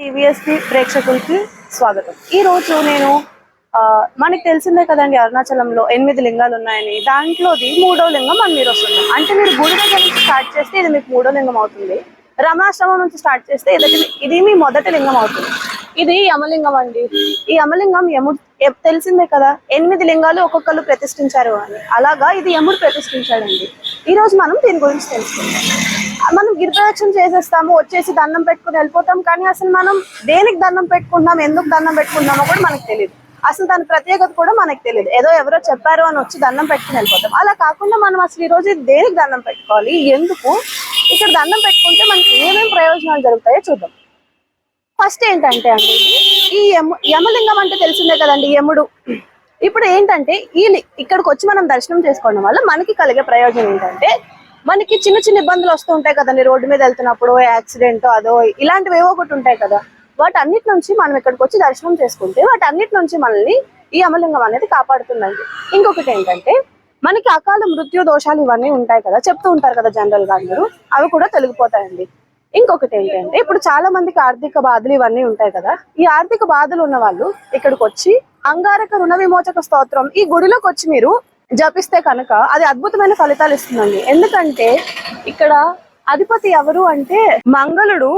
టీవీఎస్పీ ప్రేక్షకులకి స్వాగతం. ఈ రోజు నేను ఆ, మనకి తెలిసిందే కదండి అరుణాచలంలో ఎనిమిది లింగాలు ఉన్నాయని. దాంట్లోది మూడో లింగం మన మీరు వస్తున్నాం అంటే మీరు గుడి దగ్గర నుంచి స్టార్ట్ చేస్తే ఇది మీకు మూడో లింగం అవుతుంది. రమణాశ్రమం నుంచి స్టార్ట్ చేస్తే ఇది ఇది మీ మొదటి లింగం అవుతుంది. ఇది యమలింగం అండి. ఈ యమలింగం యముడు తెలిసిందే కదా? ఎనిమిది లింగాలు ఒక్కొక్కరు ప్రతిష్ఠించారు అని. అలాగా ఇది యముడు ప్రతిష్ఠించాడండి. ఈ రోజు మనం దీని గురించి తెలుసుకుందాం. మనం గిరిప్రదక్షిణ చేసేస్తాము వచ్చేసి దండం పెట్టుకుని వెళ్ళిపోతాం కానీ అసలు మనం దేనికి దండం పెట్టుకుంటున్నాం ఎందుకు దండం పెట్టుకుంటున్నామో కూడా మనకు తెలియదు అసలు దాని ప్రత్యేకత కూడా మనకు తెలియదు ఏదో ఎవరో చెప్పారు అని వచ్చి దండం పెట్టుకుని వెళ్ళిపోతాం. అలా కాకుండా మనం అసలు ఈ రోజు దేనికి దండం పెట్టుకోవాలి ఎందుకు? ఇక్కడ దండం పెట్టుకుంటే మనకి ఏమేమి ప్రయోజనాలు జరుగుతాయో చూద్దాం. ఫస్ట్ ఏంటంటే అండి ఈ యమ యమలింగం అంటే తెలిసిందే కదండి యముడు. ఇప్పుడు ఏంటంటే ఈ ఇక్కడికి వచ్చి మనం దర్శనం చేసుకోవడం వల్ల మనకి కలిగే ప్రయోజనం ఏంటంటే మనకి చిన్న చిన్న ఇబ్బందులు వస్తూ ఉంటాయి కదండి. రోడ్డు మీద వెళ్తున్నప్పుడు యాక్సిడెంట్ అదో ఇలాంటివి ఏవో ఒకటి ఉంటాయి కదా. వాటి అన్నిటి నుంచి మనం ఇక్కడికి వచ్చి దర్శనం చేసుకుంటే వాటి అన్నిటి నుంచి మనల్ని ఈ అమలింగం అనేది కాపాడుతుందండి. ఇంకొకటి ఏంటంటే మనకి అకాల మృత్యు దోషాలు ఇవన్నీ ఉంటాయి కదా చెప్తూ ఉంటారు కదా జనరల్గా అందరూ అవి కూడా తొలగిపోతాయండి. ఇంకొకటి ఏంటంటే ఇప్పుడు చాలా మందికి ఆర్థిక బాధలు ఇవన్నీ ఉంటాయి కదా. ఈ ఆర్థిక బాధలు ఉన్న వాళ్ళు ఇక్కడికి వచ్చి అంగారక రుణ విమోచక స్తోత్రం. ఈ గుడిలోకి వచ్చి మీరు జపిస్తే కనుక అది అద్భుతమైన ఫలితాలు ఇస్తుందండి. ఎందుకంటే ఇక్కడ అధిపతి ఎవరు అంటే మంగళుడు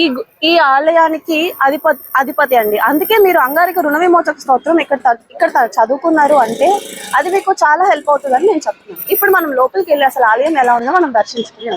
ఈ ఈ ఆలయానికి అధిపతి అధిపతి అండి. అందుకే మీరు అంగారిక రుణ విమోచక స్తోత్రం ఇక్కడ ఇక్కడ చదువుకున్నారు అంటే అది మీకు చాలా హెల్ప్ అవుతుందని నేను చెప్తున్నాను. ఇప్పుడు మనం లోపలికి వెళ్ళి అసలు ఆలయం ఎలా ఉందో మనం దర్శించుకుని